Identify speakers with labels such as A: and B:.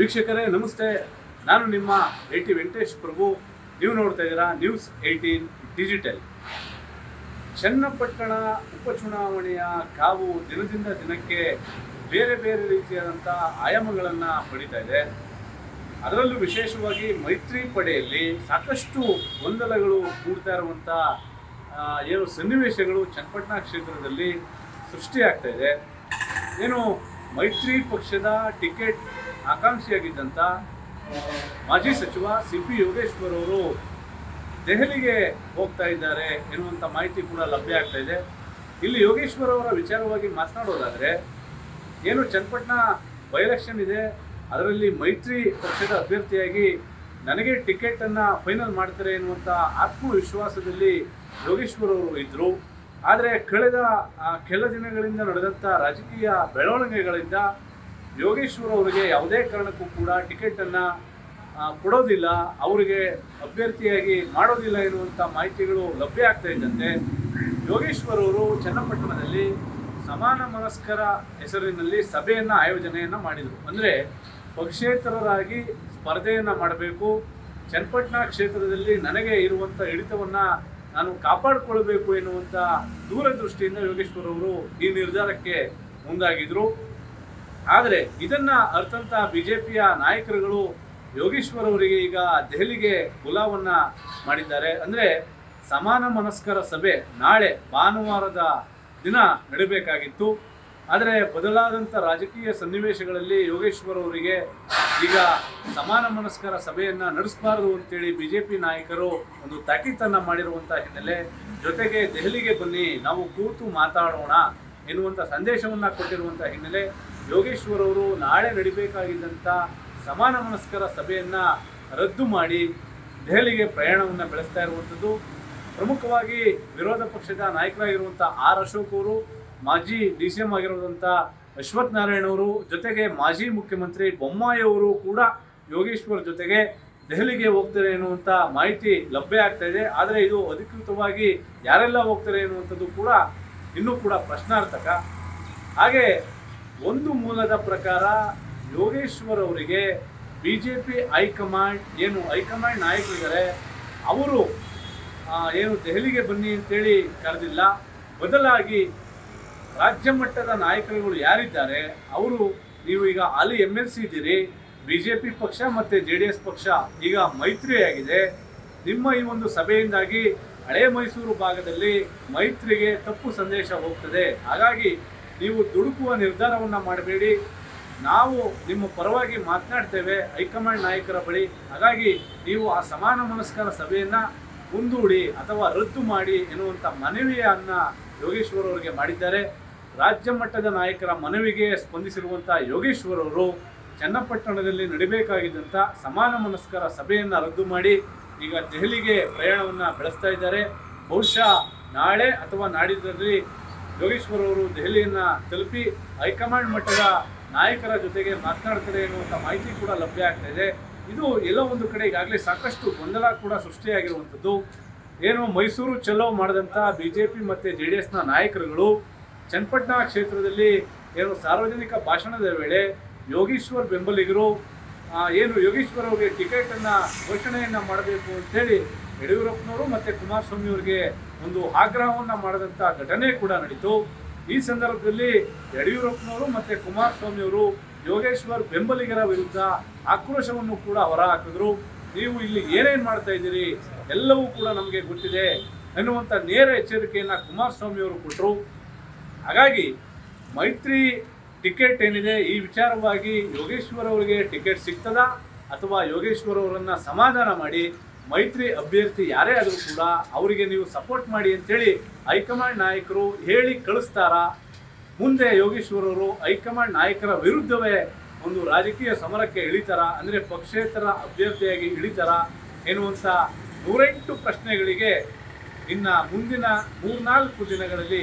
A: ವೀಕ್ಷಕರೇ, ನಮಸ್ತೆ. ನಾನು ನಿಮ್ಮ ಎ ಟಿ ವೆಂಕಟೇಶ್ ಪ್ರಭು. ನೀವು ನೋಡ್ತಾ ಇದ್ದೀರಾ ನ್ಯೂಸ್ ಏಯ್ಟೀನ್ ಡಿಜಿಟಲ್ ಚನ್ನಪಟ್ಟಣ ಉಪಚುನಾವಣೆಯ ಕಾವು ದಿನದಿಂದ ದಿನಕ್ಕೆ ಬೇರೆ ಬೇರೆ ರೀತಿಯಾದಂಥ ಆಯಾಮಗಳನ್ನು ಪಡಿತಾ ಇದೆ. ಅದರಲ್ಲೂ ವಿಶೇಷವಾಗಿ ಮೈತ್ರಿ ಪಡೆಯಲ್ಲಿ ಸಾಕಷ್ಟು ಗೊಂದಲಗಳು ಕೂಡ್ತಾ ಇರುವಂಥ ಏನು ಸನ್ನಿವೇಶಗಳು ಚನ್ನಪಟ್ಟಣ ಕ್ಷೇತ್ರದಲ್ಲಿ ಸೃಷ್ಟಿಯಾಗ್ತಾ ಇದೆ. ಏನು ಮೈತ್ರಿ ಪಕ್ಷದ ಟಿಕೆಟ್ ಆಕಾಂಕ್ಷಿಯಾಗಿದ್ದಂಥ ಮಾಜಿ ಸಚಿವ ಸಿ ಪಿ ಯೋಗೇಶ್ವರ್ ಅವರು ದೆಹಲಿಗೆ ಹೋಗ್ತಾ ಇದ್ದಾರೆ ಎನ್ನುವಂಥ ಮಾಹಿತಿ ಕೂಡ ಲಭ್ಯ ಆಗ್ತಾ ಇದೆ. ಇಲ್ಲಿ ಯೋಗೇಶ್ವರ್ ಅವರ ವಿಚಾರವಾಗಿ ಮಾತನಾಡೋದಾದರೆ, ಏನು ಚನ್ನಪಟ್ಟಣ ಬೈ ಎಲೆಕ್ಷನ್ ಇದೆ, ಅದರಲ್ಲಿ ಮೈತ್ರಿ ಪಕ್ಷದ ಅಭ್ಯರ್ಥಿಯಾಗಿ ನನಗೆ ಟಿಕೆಟನ್ನು ಫೈನಲ್ ಮಾಡ್ತಾರೆ ಎನ್ನುವಂಥ ಆತ್ಮವಿಶ್ವಾಸದಲ್ಲಿ ಯೋಗೇಶ್ವರ್ ಅವರು ಇದ್ದರು ಆದರೆ ಕಳೆದ ಕೆಲ ದಿನಗಳಿಂದ ನಡೆದಂಥ ರಾಜಕೀಯ ಬೆಳವಣಿಗೆಗಳಿಂದ ಯೋಗೇಶ್ವರ್ ಅವರಿಗೆ ಯಾವುದೇ ಕಾರಣಕ್ಕೂ ಕೂಡ ಟಿಕೆಟನ್ನು ಕೊಡೋದಿಲ್ಲ, ಅವರಿಗೆ ಅಭ್ಯರ್ಥಿಯಾಗಿ ಮಾಡೋದಿಲ್ಲ ಎನ್ನುವಂಥ ಮಾಹಿತಿಗಳು ಲಭ್ಯ ಆಗ್ತಾ ಇದ್ದಂತೆ ಯೋಗೇಶ್ವರ್ ಅವರು ಚನ್ನಪಟ್ಟಣದಲ್ಲಿ ಸಮಾನ ಮನಸ್ಕರ ಹೆಸರಿನಲ್ಲಿ ಸಭೆಯನ್ನು, ಆಯೋಜನೆಯನ್ನು ಮಾಡಿದರು. ಅಂದರೆ ಪಕ್ಷೇತರರಾಗಿ ಸ್ಪರ್ಧೆಯನ್ನು ಮಾಡಬೇಕು, ಚನ್ನಪಟ್ಟಣ ಕ್ಷೇತ್ರದಲ್ಲಿ ನನಗೆ ಇರುವಂಥ ಹಿಡಿತವನ್ನು ನಾನು ಕಾಪಾಡಿಕೊಳ್ಬೇಕು ಎನ್ನುವಂಥ ದೂರದೃಷ್ಟಿಯಿಂದ ಯೋಗೇಶ್ವರ್ ಅವರು ಈ ನಿರ್ಧಾರಕ್ಕೆ ಮುಂದಾಗಿದ್ರು. ಆದರೆ ಇದನ್ನ ಅರ್ಥಂತ ಬಿಜೆಪಿಯ ನಾಯಕರುಗಳು ಯೋಗೇಶ್ವರ್ ಅವರಿಗೆ ಈಗ ದೆಹಲಿಗೆ ಗುಲಾವನ್ನು ಮಾಡಿದ್ದಾರೆ. ಅಂದ್ರೆ ಸಮಾನ ಮನಸ್ಕರ ಸಭೆ ನಾಳೆ ಭಾನುವಾರದ ದಿನ ನಡೀಬೇಕಾಗಿತ್ತು. ಆದರೆ ಬದಲಾದಂಥ ರಾಜಕೀಯ ಸನ್ನಿವೇಶಗಳಲ್ಲಿ ಯೋಗೇಶ್ವರ್ ಅವರಿಗೆ ಈಗ ಸಮಾನ ಮನಸ್ಕರ ಸಭೆಯನ್ನು ನಡೆಸಬಾರದು ಅಂತೇಳಿ ಪಿ ನಾಯಕರು ಒಂದು ತಾಕೀತನ್ನು ಮಾಡಿರುವಂಥ ಹಿನ್ನೆಲೆ ಜೊತೆಗೆ ದೆಹಲಿಗೆ ಬನ್ನಿ, ನಾವು ಕೂತು ಮಾತಾಡೋಣ ಎನ್ನುವಂಥ ಸಂದೇಶವನ್ನು ಕೊಟ್ಟಿರುವಂಥ ಹಿನ್ನೆಲೆ ಯೋಗೇಶ್ವರ್ ಅವರು ನಾಳೆ ನಡಿಬೇಕಾಗಿದ್ದಂಥ ಸಮಾನ ಮನಸ್ಕರ ಸಭೆಯನ್ನು ರದ್ದು ಮಾಡಿ ದೆಹಲಿಗೆ ಪ್ರಯಾಣವನ್ನು ಬೆಳೆಸ್ತಾ ಇರುವಂಥದ್ದು ಪ್ರಮುಖವಾಗಿ ವಿರೋಧ ಪಕ್ಷದ ನಾಯಕರಾಗಿರುವಂಥ ಆರ್ ಅಶೋಕ್ ಅವರು ಮಾಜಿ ಡಿ ಸಿ ಎಂ ಆಗಿರುವಂಥ ಅಶ್ವಥ್ ನಾರಾಯಣ ಅವರು ಜೊತೆಗೆ ಮಾಜಿ ಮುಖ್ಯಮಂತ್ರಿ ಬೊಮ್ಮಾಯಿ ಅವರು ಕೂಡ ಯೋಗೇಶ್ವರ್ ಜೊತೆಗೆ ದೆಹಲಿಗೆ ಹೋಗ್ತಾರೆ ಎನ್ನುವಂಥ ಮಾಹಿತಿ ಲಭ್ಯ ಆಗ್ತಾ ಇದೆ. ಆದರೆ ಇದು ಅಧಿಕೃತವಾಗಿ ಯಾರೆಲ್ಲ ಹೋಗ್ತಾರೆ ಎನ್ನುವಂಥದ್ದು ಕೂಡ ಇನ್ನೂ ಕೂಡ ಪ್ರಶ್ನಾರ್ಥಕ. ಹಾಗೆ ಒಂದು ಮೂಲದ ಪ್ರಕಾರ ಯೋಗೇಶ್ವರ್ ಅವರಿಗೆ B J P high command ಏನು ಹೈಕಮಾಂಡ್ ನಾಯಕರಿದ್ದಾರೆ, ಅವರು ಏನು ದೆಹಲಿಗೆ ಬನ್ನಿ ಅಂತೇಳಿ ಕರೆದಿಲ್ಲ. ಬದಲಾಗಿ ರಾಜ್ಯ ಮಟ್ಟದ ನಾಯಕರುಗಳು ಯಾರಿದ್ದಾರೆ? ಅವರು, ನೀವು ಈಗ ಅಲ್ಲಿ ಎಂ ಎಲ್ ಸಿ ಇದ್ದೀರಿ ಬಿ ಜೆ ಪಿ ಪಕ್ಷ ಮತ್ತು ಜೆ ಡಿ ಎಸ್ ಪಕ್ಷ ಈಗ ಮೈತ್ರಿಯಾಗಿದೆ. ನಿಮ್ಮ ಈ ಒಂದು ಸಭೆಯಿಂದಾಗಿ ಹಳೆ ಮೈಸೂರು ಭಾಗದಲ್ಲಿ ಮೈತ್ರಿಗೆ ತಪ್ಪು ಸಂದೇಶ ಹೋಗ್ತದೆ. ಹಾಗಾಗಿ ನೀವು ದುಡುಕುವ ನಿರ್ಧಾರವನ್ನು ಮಾಡಬೇಡಿ. ನಾವು ನಿಮ್ಮ ಪರವಾಗಿ ಮಾತನಾಡ್ತೇವೆ ಹೈಕಮಾಂಡ್ ನಾಯಕರ ಬಳಿ. ಹಾಗಾಗಿ ನೀವು ಆ ಸಮಾನ ಮನಸ್ಕರ ಸಭೆಯನ್ನು ಮುಂದೂಡಿ ಅಥವಾ ರದ್ದು ಮಾಡಿ ಎನ್ನುವಂಥ ಮನವಿಯನ್ನು ಯೋಗೇಶ್ವರ್ ಅವರಿಗೆ ಮಾಡಿದ್ದಾರೆ. ರಾಜ್ಯ ಮಟ್ಟದ ನಾಯಕರ ಮನವಿಗೆ ಸ್ಪಂದಿಸಿರುವಂಥ ಯೋಗೇಶ್ವರ್ ಅವರು ಚನ್ನಪಟ್ಟಣದಲ್ಲಿ ನಡಿಬೇಕಾಗಿದ್ದಂಥ ಸಮಾನ ಮನಸ್ಕರ ಸಭೆಯನ್ನು ರದ್ದು ಮಾಡಿ ಈಗ ದೆಹಲಿಗೆ ಪ್ರಯಾಣವನ್ನು ಬೆಳೆಸ್ತಾ ಇದ್ದಾರೆ. ಬಹುಶಃ ನಾಳೆ ಅಥವಾ ನಾಡಿದ್ದಲ್ಲಿ ಯೋಗೇಶ್ವರ್ ಅವರು ದೆಹಲಿಯನ್ನು ತಲುಪಿ ಹೈಕಮಾಂಡ್ ಮಟ್ಟದ ನಾಯಕರ ಜೊತೆಗೆ ಮಾತನಾಡ್ತಾರೆ ಎನ್ನುವಂಥ ಮಾಹಿತಿ ಕೂಡ ಲಭ್ಯ ಆಗ್ತಾ ಇದೆ. ಇದು ಎಲ್ಲೋ ಒಂದು ಕಡೆ ಈಗಾಗಲೇ ಸಾಕಷ್ಟು ಗೊಂದಲ ಕೂಡ ಸೃಷ್ಟಿಯಾಗಿರುವಂಥದ್ದು ಏನು ಮೈಸೂರು ಚಲೋ ಮಾಡಿದಂಥ ಬಿ ಜೆ ಪಿ ಮತ್ತು ಜೆ ಡಿ ಎಸ್ನ ನಾಯಕರುಗಳು ಚನ್ನಪಟ್ಟಣ ಕ್ಷೇತ್ರದಲ್ಲಿ ಏನು ಸಾರ್ವಜನಿಕ ಭಾಷಣದ ವೇಳೆ ಯೋಗೀಶ್ವರ್ ಬೆಂಬಲಿಗರು ಏನು ಯೋಗೀಶ್ವರ್ ಅವರಿಗೆ ಟಿಕೆಟನ್ನು ಘೋಷಣೆಯನ್ನು ಮಾಡಬೇಕು ಅಂತೇಳಿ ಯಡಿಯೂರಪ್ಪನವರು ಮತ್ತು ಕುಮಾರಸ್ವಾಮಿ ಅವರಿಗೆ ಒಂದು ಆಗ್ರಹವನ್ನು ಮಾಡಿದಂಥ ಘಟನೆ ಕೂಡ ನಡೀತು. ಈ ಸಂದರ್ಭದಲ್ಲಿ ಯಡಿಯೂರಪ್ಪನವರು ಮತ್ತು ಕುಮಾರಸ್ವಾಮಿ ಅವರು ಯೋಗೇಶ್ವರ್ ಬೆಂಬಲಿಗರ ವಿರುದ್ಧ ಆಕ್ರೋಶವನ್ನು ಕೂಡ ಹೊರಹಾಕಿದ್ರು. ನೀವು ಇಲ್ಲಿ ಏನೇನು ಮಾಡ್ತಾ ಇದ್ದೀರಿ? ಎಲ್ಲವೂ ಕೂಡ ನಮಗೆ ಗೊತ್ತಿದೆ ಎನ್ನುವಂಥ ನೇರ ಎಚ್ಚರಿಕೆಯನ್ನು ಕುಮಾರಸ್ವಾಮಿ ಅವರು ಕೊಟ್ಟರು ಹಾಗಾಗಿ ಮೈತ್ರಿ ಟಿಕೆಟ್ ಏನಿದೆ, ಈ ವಿಚಾರವಾಗಿ ಯೋಗೇಶ್ವರ್ ಅವರಿಗೆ ಟಿಕೆಟ್ ಸಿಗ್ತದಾ ಅಥವಾ ಯೋಗೇಶ್ವರ್ ಅವರನ್ನು ಸಮಾಧಾನ ಮಾಡಿ ಮೈತ್ರಿ ಅಭ್ಯರ್ಥಿ ಯಾರೇ ಆದರೂ ಕೂಡ ಅವರಿಗೆ ನೀವು ಸಪೋರ್ಟ್ ಮಾಡಿ ಅಂತೇಳಿ ಹೈಕಮಾಂಡ್ ನಾಯಕರು ಹೇಳಿ ಕಳಿಸ್ತಾರಾ? ಮುಂದೆ ಯೋಗೇಶ್ವರ್ ಅವರು ಹೈಕಮಾಂಡ್ ನಾಯಕರ ವಿರುದ್ಧವೇ ಒಂದು ರಾಜಕೀಯ ಸಮರಕ್ಕೆ ಇಳಿತಾರ? ಅಂದರೆ ಪಕ್ಷೇತರ ಅಭ್ಯರ್ಥಿಯಾಗಿ ಇಳಿತಾರ? ಎನ್ನುವಂಥ ನೂರೆಂಟು ಪ್ರಶ್ನೆಗಳಿಗೆ ಇನ್ನು ಮುಂದಿನ ಮೂರ್ನಾಲ್ಕು ದಿನಗಳಲ್ಲಿ